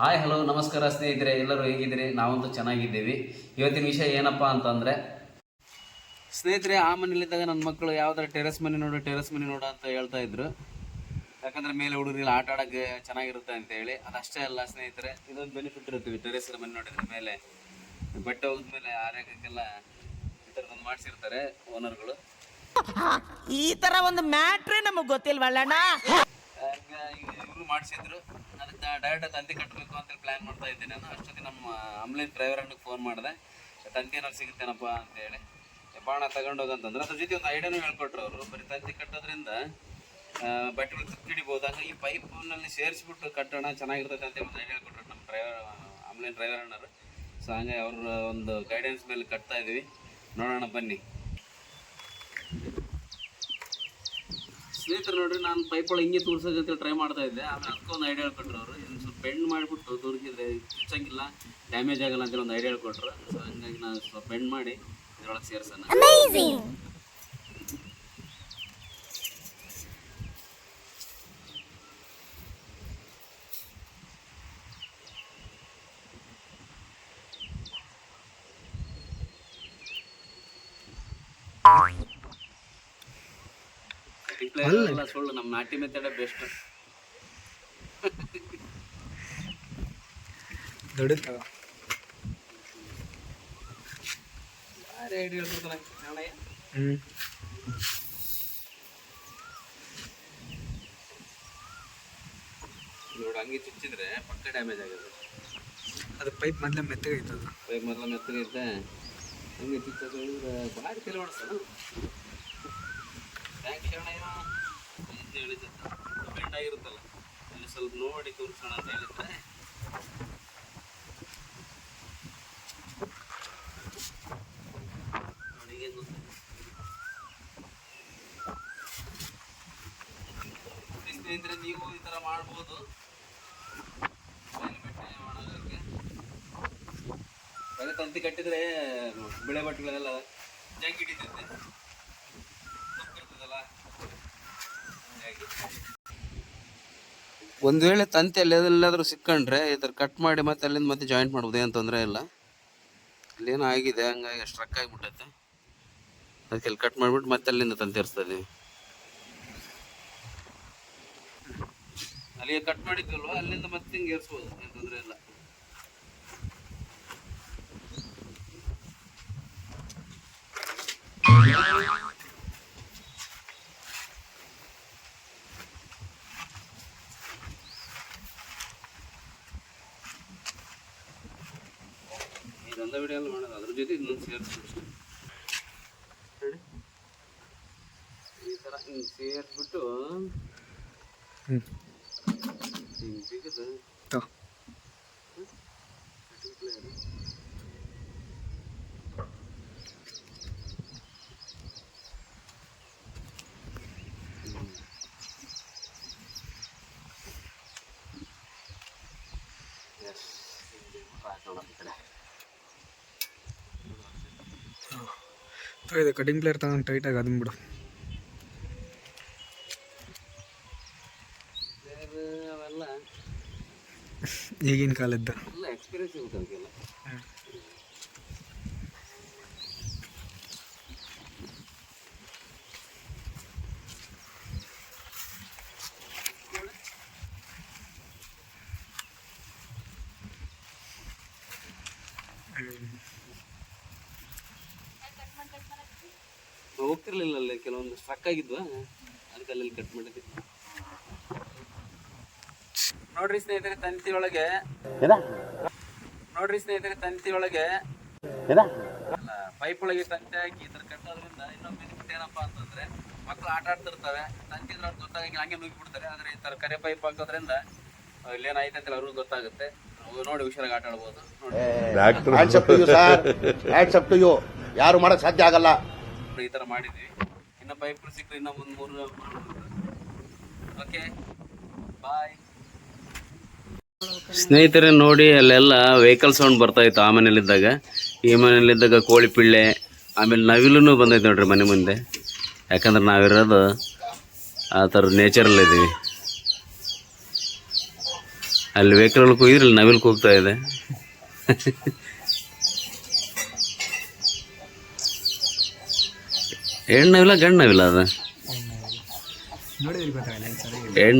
Hi hello ನಮಸ್ಕಾರ ಸ್ನೇಹಿತರೆ ಎಲ್ಲರೂ ಹೇಗಿದ್ದೀರಿ? ನಾವಂತೂ ಚೆನ್ನಾಗಿದ್ದೀವಿ. ಇವತ್ತಿನ ವಿಷಯ ಏನಪ್ಪ ಅಂತಂದರೆ ಸ್ನೇಹಿತರೆ ಆ ಮನೇಲಿದ್ದಾಗ ನನ್ನ ಮಕ್ಕಳು ಯಾವ್ದಾರ ಟೆರೆಸ್ ಮನೆ ನೋಡು ಟೆರೆಸ್ ಮನೆ ನೋಡು ಅಂತ ಹೇಳ್ತಾ ಇದ್ರು. ಯಾಕಂದ್ರೆ ಮೇಲೆ ಹುಡುಗರಿಗೆ ಆಟ ಆಡಕ್ಕೆ ಚೆನ್ನಾಗಿರುತ್ತೆ ಅಂತ ಹೇಳಿ. ಅದಷ್ಟೇ ಅಲ್ಲ ಸ್ನೇಹಿತರೆ ಇದೊಂದು ಬೆನಿಫಿಟ್ ಇರ್ತೀವಿ ಟೆರೆಸ್ ಮನೆ ನೋಡಿದ್ರ ಮೇಲೆ ಬೆಟ್ಟ ಹೋದ್ಮೇಲೆ ಆರೋಗ್ಯಕ್ಕೆಲ್ಲ ಈ ಥರದೊಂದು ಮಾಡಿಸಿರ್ತಾರೆ ಓನರ್ಗಳು ಈ ತರ ಒಂದು ಮ್ಯಾಟ್ರೇ ನಮಗೆ ಗೊತ್ತಿಲ್ವಲ್ಲಣ್ಣ? ಇವರು ಮಾಡಿಸಿದ್ರು ಅದಕ್ಕೆ ಡೈರೆಕ್ಟ್ ತಂತಿ ಕಟ್ಟಬೇಕು ಅಂತೇಳಿ ಪ್ಲ್ಯಾನ್ ಮಾಡ್ತಾ ಇದ್ದೀನಿ. ನಾನು ಅಷ್ಟೊತ್ತಿ ನಮ್ಮ ಆಂಬುಲೆನ್ಸ್ ಡ್ರೈವರ್ ಅಣ್ಣಗೆ ಫೋನ್ ಮಾಡಿದೆ. ತಂತಿ ಏನಾದ್ರು ಸಿಗುತ್ತೇನಪ್ಪ ಅಂತೇಳಿ ಬಾಣ ತಗೊಂಡೋಗಂತಂದ್ರೆ ಅದ್ರ ಜೊತೆ ಒಂದು ಐಡಿಯಾನು ಹೇಳ್ಕೊಟ್ರು ಅವರು. ಬರೀ ತಂತಿ ಕಟ್ಟೋದ್ರಿಂದ ಬಟ್ಟೆಗಳು ತುಕ್ಕಿಡಿಬೋದು ಹಾಗೆ ಈ ಪೈಪ್ನಲ್ಲಿ ಸೇರಿಸ್ಬಿಟ್ಟು ಕಟ್ಟೋಣ, ಚೆನ್ನಾಗಿರ್ತೈತೆ ಅಂತ ಒಂದು ಐಡಿಯಾ ಹೇಳ್ಕೊಟ್ರು ನಮ್ಮ ಡ್ರೈವರ್ ಆಂಬುಲೆನ್ಸ್ ಡ್ರೈವರ್ ಅಣ್ಣರು. ಸೊ ಹಾಗೆ ಅವ್ರ ಒಂದು ಗೈಡೆನ್ಸ್ ಮೇಲೆ ಕಟ್ತಾ ಇದ್ದೀವಿ ನೋಡೋಣ ಬನ್ನಿ. ಸ್ನೇಹಿತರು ನೋಡ್ರಿ, ನಾನು ಪೈಪ್ ಒಳಗೆ ಹಿಂಗೆ ತೂರ್ಸೋಕೆ ಅಂತ ಟ್ರೈ ಮಾಡ್ತಾ ಇದ್ದೆ. ಆಮೇಲೆ ಅದಕ್ಕೊಂದು ಐಡಿಯಾ ಹೇಳ್ಕೊಟ್ರು ಅವರು. ಇದನ್ನು ಸ್ವಲ್ಪ ಬೆಂಡ್ ಮಾಡಿಬಿಟ್ಟು ತೋರಿಸಿದ್ರೆ ಚುಚ್ಚಂಗಿಲ್ಲ ಡ್ಯಾಮೇಜ್ ಆಗಲ್ಲ ಅಂತೇಳಿ ಒಂದು ಐಡಿಯಾ ಹೇಳ್ಕೊಟ್ರು ಸೊ ಹಂಗಾಗಿ ನಾನು ಸ್ವಲ್ಪ ಬೆಂಡ್ ಮಾಡಿ ಇದರೊಳಗೆ ಸೇರ್ಸೋಣ. ಎಲ್ಲ ಸುಳ್ಳು. ನಮ್ಮ ನಾಟಿ ಮೆಥಡ ಬೆಸ್ಟ್ ಕನ್ನಡಯ್ಯ ಹ್ಞೂ ನೋಡಿ ಹಂಗೆ ಚುಚ್ಚಿದ್ರೆ ಪಕ್ಕ ಡ್ಯಾಮೇಜ್ ಆಗಿದೆ ಅದು ಪೈಪ್ ಮೊದಲೇ ಮೆತ್ತಗೈತದ ಪೈಪ್ ಮೊದಲ ಮೆತ್ತಗೈತೆ ಹಂಗೆ ಚುಚ್ಚೋದು ಭಾರಿ ತಲೆ ಓಡಿಸ್ತಾನ ಥ್ಯಾಂಕ್ ಶರಣಯ್ಯ ಅಂತ ಹೇಳಿದ್ದೆ ಬೆಂಡ್ ಆಗಿರುತ್ತಲ್ಲ ಅಲ್ಲಿ ಸ್ವಲ್ಪ ನೋಡಿ ಅಂತ ಏನು ಸ್ನೇಹಿತರೆ, ನೀವು ಈ ಥರ ಮಾಡ್ಬೋದು. ಬರೀ ತಂತಿ ಕಟ್ಟಿದ್ರೆ ಬಿಳೆ ಬಟ್ಟೆಗಳೆಲ್ಲ ಜಂಗ್ ತುಕ್ಕಿರ್ತದಲ್ಲ ಹಾಗಾಗಿ ಒಂದು ವೇಳೆ ತಂತಿ ಎಲ್ಲೆಲ್ಲಾದ್ರೂ ಸಿಕ್ಕಂಡ್ರೆ ಥರ ಕಟ್ ಮಾಡಿ ಮತ್ತೆ ಅಲ್ಲಿಂದ ಮತ್ತೆ ಜಾಯಿಂಟ್ ಮಾಡ್ಬೋದು, ಏನು ತೊಂದರೆ ಇಲ್ಲ. ಅಲ್ಲೇನೋ ಆಗಿದೆ, ಹಂಗಾಗಿ ಸ್ಟ್ರಕ್ ಆಗಿಬಿಟ್ಟೈತೆ. ಅದಕ್ಕೆ ಅಲ್ಲಿ ಕಟ್ ಮಾಡಿಬಿಟ್ಟು ಮತ್ತೆ ಅಲ್ಲಿಂದ ತಂತಿ ಇರ್ತದೆ ಅಲ್ಲಿಗೆ ಕಟ್ ಮಾಡಿದ್ವಲ್ವ, ಅಲ್ಲಿಂದ ಮತ್ತೆ ಹಿಂಗೆ ಏರ್ಸ್ಬೋದು, ಏನು ತೊಂದರೆ ಇಲ್ಲ ವಿಡಿಯೋ ಎಲ್ಲ ಮಾಡೋದು ಅದ್ರ ಜೊತೆ ಇನ್ನೊಂದು ಸೇರಿಸಿ ಈ ಥರ ಹಿಂಗೆ ಸೇರಿಸ್ಬಿಟ್ಟು ಹ್ಞೂ ಹಿಂಗೆ ಬಿಗಿದು ತೋ ಎಸ್ ಹಾಕೋಣ ಈ ಕಡೆ ತೋ ಇದು ಕಟಿಂಗ್ ಪ್ಲೇಯರ್ ತಗೊಂಡು ಟೈಟಾಗಿ ಅದನ್ನ ಬಿಡು. ಈಗಿನ ಕಾಲದ್ದು. ಎಕ್ಸ್ಪೀರಿಯನ್ಸ್ ಹೋಗ್ತಿರ್ಲಿಲ್ಲ ಅಲ್ಲಿ ಕೆಲವೊಂದು ಸ್ಟ್ರಕ್ ಆಗಿದ್ವಾ? ಅದಕ್ಕೆ ಅಲ್ಲಿ ಕಟ್ ಮಾಡಿದ್ವಿ ನೋಡ್ರಿ ಸ್ನೇಹಿತರೆ ತಂತಿ ಒಳಗೆ ನೋಡ್ರಿ ಸ್ನೇಹಿತರೆ ತಂತಿ ಒಳಗೆ ಪೈಪ್ ಒಳಗೆ ತಂತಿ ಹಾಕಿ ಈ ತರ ಕಟ್ಟೋದ್ರಿಂದ ಇನ್ನೊಂದು ಬೆನಿಫಿಟ್ ಏನಪ್ಪ ಅಂತಂದ್ರೆ ಮಕ್ಳು ಆಟ ಆಡ್ತಿರ್ತವೆ ತಂತಿ ಇದ್ರೆ ಅವ್ರು ಗೊತ್ತಾಗಿ ಹಂಗೆ ನುಗ್ಗಿ ಬಿಡ್ತಾರೆ ಆದ್ರೆ ಈ ತರ ಕರೆ ಪೈಪ್ ಹಾಕೋದ್ರಿಂದ ಇಲ್ಲೇನಾಯ್ತು ಅಂತ ಅವ್ರಿಗೂ ಗೊತ್ತಾಗುತ್ತೆ. ನೋಡಿ ಹುಷಾರಾಗಿ ಆಟ ಆಡ್ಬೋದು. ನೋಡಿ. Hands to you sir hands up to you ಯಾರು ಮಾಡಕ್ ಸಾಧ್ಯ ಆಗಲ್ಲ. ಈ ಥರ ಮಾಡಿದ್ವಿ ಇನ್ನು ಪೈಪ್ ಸಿಕ್ಕರೆ ಇನ್ನೂ ಒಂದು ಮೂರು ಓಕೆ ಬಾಯ್ ಸ್ನೇಹಿತರೆ ನೋಡಿ, ಅಲ್ಲೆಲ್ಲ ವೆಹಿಕಲ್ ಸೌಂಡ್ ಬರ್ತಾ ಇತ್ತು ಆ ಮನೇಲಿದ್ದಾಗ ಈ ಮನೇಲಿದ್ದಾಗ ಕೋಳಿ ಪಿಳ್ಳೆ, ಆಮೇಲೆ ನವಿಲೂ ಬಂದೈತೆ ನೋಡ್ರಿ ಮನೆ ಮುಂದೆ. ಯಾಕಂದ್ರೆ ನಾವಿರೋದು ಆ ಥರ ನೇಚರಲ್ಲಿದ್ದೀವಿ ಅಲ್ಲಿ ವೆಹಿಕಲ್ ಹೋಗಿದ್ರಿ ನವಿಲು ಕೂಗ್ತಾ ಇದೆ. ಹೆಣ್ಣು ಗಣ್ಣವಿಲ್ಲ ಅದು?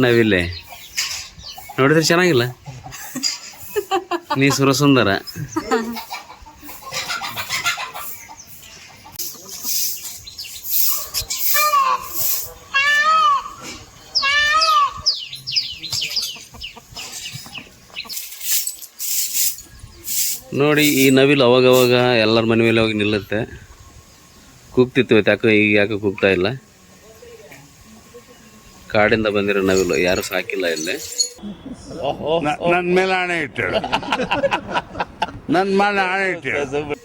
ನವಿಲೆ ನೋಡಿದ್ರೆ ಚೆನ್ನಾಗಿಲ್ಲ? ನೀ ಸುರಸುಂದರ. ನೋಡಿ ಈ ನವಿಲು ಅವಾಗವಾಗ ಎಲ್ಲರ ಮನೆ ಮೇಲೆ ಹೋಗಿ ನಿಲ್ಲುತ್ತೆ. ಕೂಗ್ತಿತ್ತು ಯಾಕೋ ಈಗ ಯಾಕೋ ಕೂಗ್ತಾ ಇಲ್ಲ. ಕಾಡಿಂದ ಬಂದಿರೋ ನವಿಲು ಯಾರು ಸಾಕಿಲ್ಲ ಇಲ್ಲಿ. ನನ್ನ ಮೇಲೆ ಆಣೆ ಇಟ್ಟಳು ನನ್ನ ಮೇಲೆ ಆಣೆ ಇಟ್ಟಳು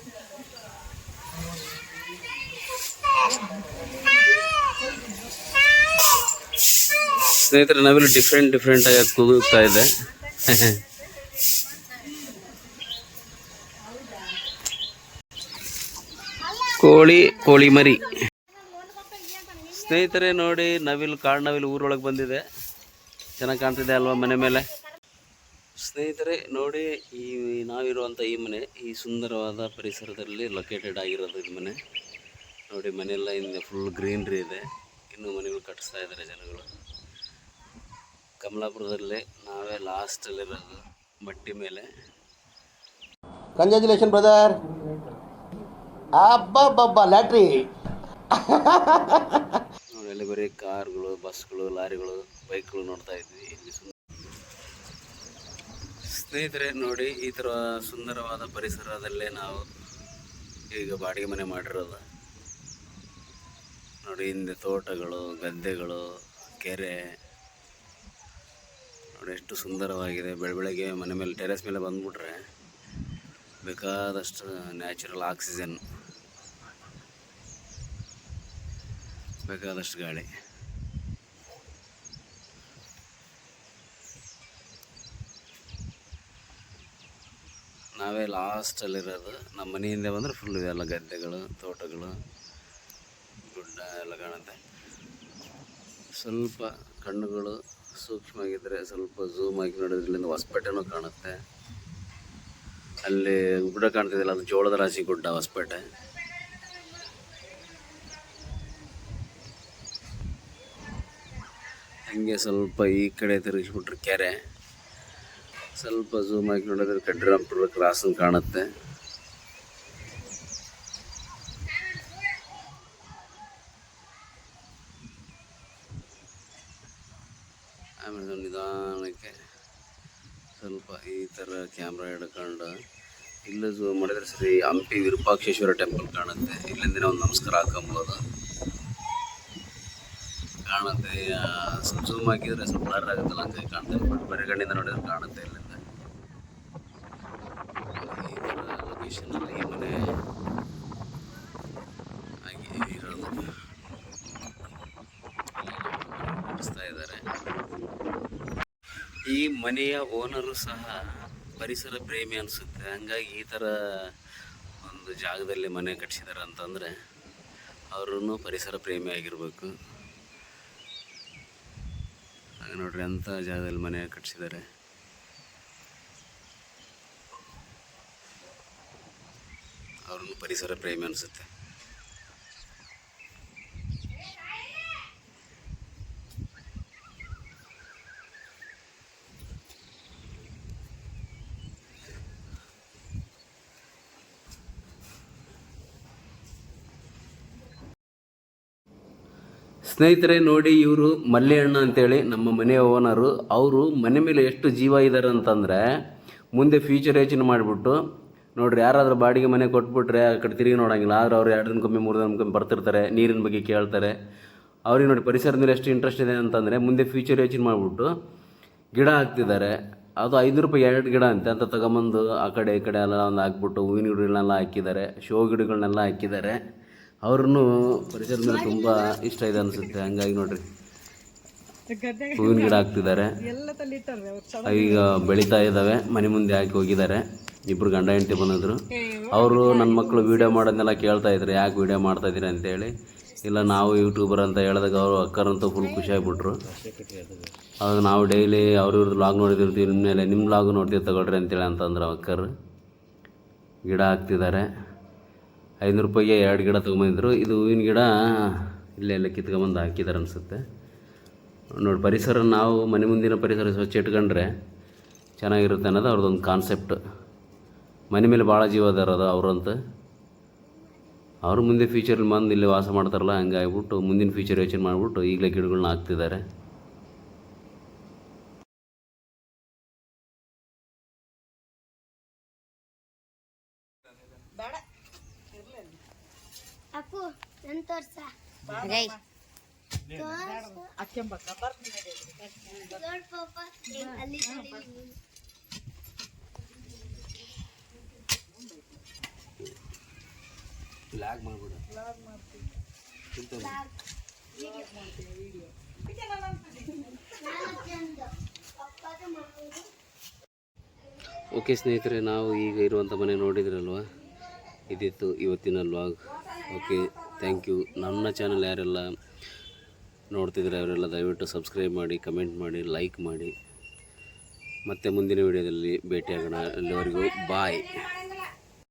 ಸ್ನೇಹಿತರೆ ನವಿಲು ಡಿಫ್ರೆಂಟ್ ಡಿಫ್ರೆಂಟ್ ಆಗಿ ಕೂಗುತ್ತಾ ಇದೆ. ಕೋಳಿ ಕೋಳಿ ಮರಿ. ಸ್ನೇಹಿತರೆ ನೋಡಿ ನವಿಲು ಕಾಡು ನವಿಲು ಊರೊಳಗೆ ಬಂದಿದೆ. ಚೆನ್ನಾಗಿ ಕಾಣ್ತಿದೆ ಅಲ್ವಾ ಮನೆ ಮೇಲೆ? ಸ್ನೇಹಿತರೆ ನೋಡಿ ಈ ನಾವಿರುವಂಥ ಈ ಮನೆ ಈ ಸುಂದರವಾದ ಪರಿಸರದಲ್ಲಿ ಲೊಕೇಟೆಡ್ ಆಗಿರೋದು ಈ ಮನೆ. ನೋಡಿ ಮನೆಯೆಲ್ಲ ಹಿಂದೆ ಫುಲ್ ಗ್ರೀನ್ರಿ ಇದೆ. ಇನ್ನೂ ಮನೆಗಳು ಕಟ್ಟಿಸ್ತಾ ಇದ್ದಾರೆ ಜನಗಳು. ಕಮಲಾಪುರದಲ್ಲಿ ನಾವೇ ಲಾಸ್ಟಲ್ಲಿರೋದು ಮಟ್ಟಿ ಮೇಲೆ. ಕಂಗ್ರ್ಯಾಚುಲೇಷನ್ ಬ್ರದರ್ ಅಬ್ಬಬ್ಬಬ್ಬ ಲ್ಯಾಟ್ರಿ ನೋಡಿ ಅಲ್ಲಿ ಬರೀ ಕಾರ್ಗಳು, ಬಸ್ಗಳು, ಲಾರಿಗಳು, ಬೈಕ್ಗಳು ನೋಡ್ತಾ ಇದ್ವಿ. ಸ್ನೇಹಿತರೆ, ನೋಡಿ, ಈ ಥರ ಸುಂದರವಾದ ಪರಿಸರದಲ್ಲೇ ನಾವು ಈಗ ಬಾಡಿಗೆ ಮನೆ ಮಾಡಿರೋದು. ನೋಡಿ, ಹಿಂದೆ ತೋಟಗಳು, ಗದ್ದೆಗಳು, ಕೆರೆ. ನೋಡಿ, ಎಷ್ಟು ಸುಂದರವಾಗಿದೆ. ಬೆಳ ಬೆಳಗ್ಗೆ ಮನೆ ಮೇಲೆ, ಟೆರೆಸ್ ಮೇಲೆ ಬಂದ್ಬಿಟ್ರೆ ಬೇಕಾದಷ್ಟು ನ್ಯಾಚುರಲ್ ಆಕ್ಸಿಜನ್ ಬೇಕಾದಷ್ಟು ಗಾಳಿ. ನಾವೇ ಲಾಸ್ಟಲ್ಲಿರೋದು ನಮ್ಮ ಮನೆಯಿಂದ ಬಂದರೆ ಫುಲ್ ಇದೆಲ್ಲ ಗದ್ದೆಗಳು, ತೋಟಗಳು, ಗುಡ್ಡ ಎಲ್ಲ ಕಾಣುತ್ತೆ. ಸ್ವಲ್ಪ ಕಣ್ಣುಗಳು ಸೂಕ್ಷ್ಮವಾಗಿದ್ದರೆ ಸ್ವಲ್ಪ ಝೂಮ್ ಆಗಿ ನೋಡೋದ್ರಿಂದ ಹೊಸಪೇಟೆನೂ ಕಾಣುತ್ತೆ. ಅಲ್ಲಿ ಗುಡ್ಡ ಕಾಣ್ತಿದೆಯಲ್ಲ ಅದು ಜೋಳದ ರಾಶಿ ಗುಡ್ಡ ಹೊಸಪೇಟೆ. ಹಂಗೆ ಸ್ವಲ್ಪ ಈ ಕಡೆ ತಿರುಗಿಸ್ಬಿಟ್ರೆ ಕೆರೆ. ಸ್ವಲ್ಪ ಝೂಮ್ ಹಾಕಿ ನೋಡಿದ್ರೆ ಕಡ್ಡಿರಾಂಪುರ ಕ್ರಾಸ್ ಕಾಣುತ್ತೆ. ಆಮೇಲೆ ನಿಧಾನಕ್ಕೆ ಸ್ವಲ್ಪ ಈ ಥರ ಕ್ಯಾಮ್ರಾ ಹಿಡ್ಕೊಂಡು ಇಲ್ಲೂ ಝೂಮ್ ಮಾಡಿದ್ರೆ ಸರಿ, ಹಂಪಿ ವಿರೂಪಾಕ್ಷೇಶ್ವರ ಟೆಂಪಲ್ ಕಾಣುತ್ತೆ. ಇಲ್ಲಿಂದ ಒಂದು ನಮಸ್ಕಾರ ಹಾಕೊಂಬೋದು ಕಾಣುತ್ತೆ ಸ್ವಲ್ಪ ಹಾಕಿದ್ರೆ ಸ್ವಲ್ಪ ಬ್ಲರ್ ಆಗುತ್ತಲ್ಲ ಹಂಗಾಗಿ ಕಾಣ್ತಾ ಬಟ್ ಬೇರೆ ನೋಡಿದ್ರೆ ಕಾಣುತ್ತೆ ಇಲ್ಲಿಂದ. ಈ ಈ ಮನೆ ಈ ಮನೆಯ ಓನರು ಸಹ ಪರಿಸರ ಪ್ರೇಮಿ ಅನಿಸುತ್ತೆ. ಹಂಗಾಗಿ ಈ ಥರ ಒಂದು ಜಾಗದಲ್ಲಿ ಮನೆ ಕಟ್ಸಿದ್ದಾರೆ ಅಂತಂದರೆ ಅವ್ರೂ ಪರಿಸರ ಪ್ರೇಮಿ ಆಗಿರಬೇಕು. ಹಾಗೆ ನೋಡ್ರಿ ಅಂಥ ಜಾಗದಲ್ಲಿ ಮನೆ ಕಟ್ಸಿದ್ದಾರೆ ಅವ್ರನ್ನು ಪರಿಸರ ಪ್ರೇಮಿ ಅನಿಸುತ್ತೆ. ಸ್ನೇಹಿತರೆ, ನೋಡಿ ಇವರು ಮಲ್ಲೆಯಣ್ಣ ಅಂತೇಳಿ ನಮ್ಮ ಮನೆಯ ಓನರು. ಅವರು ಮನೆ ಮೇಲೆ ಎಷ್ಟು ಜೀವ ಇದ್ದಾರೆ ಅಂತಂದರೆ ಮುಂದೆ ಫ್ಯೂಚರ್ ಯೋಚನೆ ಮಾಡಿಬಿಟ್ಟು, ನೋಡ್ರಿ, ಯಾರಾದರೂ ಬಾಡಿಗೆ ಮನೆ ಕೊಟ್ಬಿಟ್ರೆ ಆ ಕಡೆ ತಿರುಗಿ ನೋಡೋಂಗಿಲ್ಲ. ಆದ್ರೆ ಅವ್ರು ಎರಡು ದಿನಕ್ಕೊಮ್ಮೆ ಮೂರು ದಿನಕ್ಕೊಮ್ಮೆ ಬರ್ತಿರ್ತಾರೆ, ನೀರಿನ ಬಗ್ಗೆ ಕೇಳ್ತಾರೆ. ಅವ್ರಿಗೆ ನೋಡಿ ಪರಿಸರದ ಮೇಲೆ ಎಷ್ಟು ಇಂಟ್ರೆಸ್ಟ್ ಇದೆ ಅಂತಂದರೆ ಮುಂದೆ ಫ್ಯೂಚರ್ ಯೋಚನೆ ಮಾಡಿಬಿಟ್ಟು ಗಿಡ ಹಾಕ್ತಿದ್ದಾರೆ. ಅದು ಐದು ರೂಪಾಯಿ ಎರಡು ಗಿಡ ಅಂತೆ. ಅಂತ ತಗೊಂಬಂದು ಆ ಕಡೆ ಈ ಕಡೆ ಎಲ್ಲ ಒಂದು ಹಾಕ್ಬಿಟ್ಟು ಹೂವಿನ ಗಿಡಗಳನ್ನೆಲ್ಲ ಹಾಕಿದ್ದಾರೆ, ಶೋ ಗಿಡಗಳನ್ನೆಲ್ಲ ಹಾಕಿದ್ದಾರೆ. ಅವ್ರನ್ನು ಪರಿಸರದ ಮೇಲೆ ತುಂಬ ಇಷ್ಟ ಇದೆ ಅನಿಸುತ್ತೆ. ಹಂಗಾಗಿ ನೋಡ್ರಿ. ಹೂವಿನ ಗಿಡ ಹಾಕ್ತಿದ್ದಾರೆ. ಈಗ ಬೆಳೀತಾ ಇದ್ದಾವೆ. ಮನೆ ಮುಂದೆ ಹಾಕಿ ಹೋಗಿದ್ದಾರೆ. ಇಬ್ರು ಗಂಡ ಹೆಂಡತಿ ಬಂದಿದ್ರು. ಅವರು ನನ್ನ ಮಕ್ಕಳು ವೀಡಿಯೋ ಮಾಡೋದನ್ನೆಲ್ಲ ಕೇಳ್ತಾ ಇದ್ರು. ಯಾಕೆ ವೀಡಿಯೋ ಮಾಡ್ತಾ ಇದ್ದೀರಿ ಅಂತೇಳಿ. ಇಲ್ಲ, ನಾವು ಯೂಟ್ಯೂಬರ್ ಅಂತ ಹೇಳಿದಾಗ ಅವರು ಅಕ್ಕರಂತೂ ಫುಲ್ ಖುಷಿ ಆಗ್ಬಿಟ್ರು. ಅವಾಗ ನಾವು ಡೈಲಿ ಅವ್ರವ್ರದ್ದು ಲಾಗ್ ನೋಡಿದಿರ್ತೀವಿ. ನಿಮ್ಮ ಮೇಲೆ ನಿಮ್ಮ ಲಾಗು ನೋಡ್ತೀವಿ ತಗೊಳ್ರಿ ಅಂತೇಳಿ ಅಂತಂದ್ರೆ ಅಕ್ಕರು. ಗಿಡ ಹಾಕ್ತಿದ್ದಾರೆ. ಐನೂರು ರೂಪಾಯಿಗೆ ಎರಡು ಗಿಡ ತೊಗೊಂಬಂದಿದ್ರು. ಇದು ಹೂವಿನ ಗಿಡ ಇಲ್ಲೇ ಎಲ್ಲ ಕಿತ್ಕೊಂಬಂದು ಹಾಕಿದ್ದಾರೆ ಅನಿಸುತ್ತೆ. ನೋಡಿ, ಪರಿಸರ ನಾವು ಮನೆ ಮುಂದಿನ ಪರಿಸರ ಸ್ವಚ್ಛ ಇಟ್ಕೊಂಡ್ರೆ ಚೆನ್ನಾಗಿರುತ್ತೆ ಅನ್ನೋದು ಅವ್ರದ್ದೊಂದು ಕಾನ್ಸೆಪ್ಟ್ ಮನೆ ಮೇಲೆ ಭಾಳ ಜೀವ ಅದಾರ ಅದು ಅವ್ರಂತ. ಅವರು ಮುಂದೆ ಫ್ಯೂಚರಲ್ಲಿ ಬಂದು ಇಲ್ಲಿ ವಾಸ ಮಾಡ್ತಾರಲ್ಲ, ಹಂಗಾಗ್ಬಿಟ್ಟು ಮುಂದಿನ ಫ್ಯೂಚರ್ ಯೋಚನೆ ಮಾಡಿಬಿಟ್ಟು ಈಗಲೇ ಗಿಡಗಳನ್ನ ಹಾಕ್ತಿದ್ದಾರೆ. ಅಪ್ಪು ನನ್ ತೋರ್ಸ. ನೋಡ್ ಪಾಪ ಅಲ್ಲಿ. ಓಕೆ ಸ್ನೇಹಿತರೆ ನಾವು ಈಗ ಇರುವಂಥ ಮನೆ ನೋಡಿದ್ರಲ್ವಾ? ಇದಿತ್ತು ಇವತ್ತಿನ ಲಾಗ್ ಓಕೆ ಥ್ಯಾಂಕ್ ಯು ನನ್ನ ಚಾನಲ್ ಯಾರೆಲ್ಲ ನೋಡ್ತಿದ್ರೆ ಅವರೆಲ್ಲ ದಯವಿಟ್ಟು ಸಬ್ಸ್ಕ್ರೈಬ್ ಮಾಡಿ ಕಮೆಂಟ್ ಮಾಡಿ ಲೈಕ್ ಮಾಡಿ. ಮತ್ತೆ ಮುಂದಿನ ವಿಡಿಯೋದಲ್ಲಿ ಭೇಟಿಯಾಗೋಣ. ಅಲ್ಲಿವರೆಗೂ ಬಾಯ್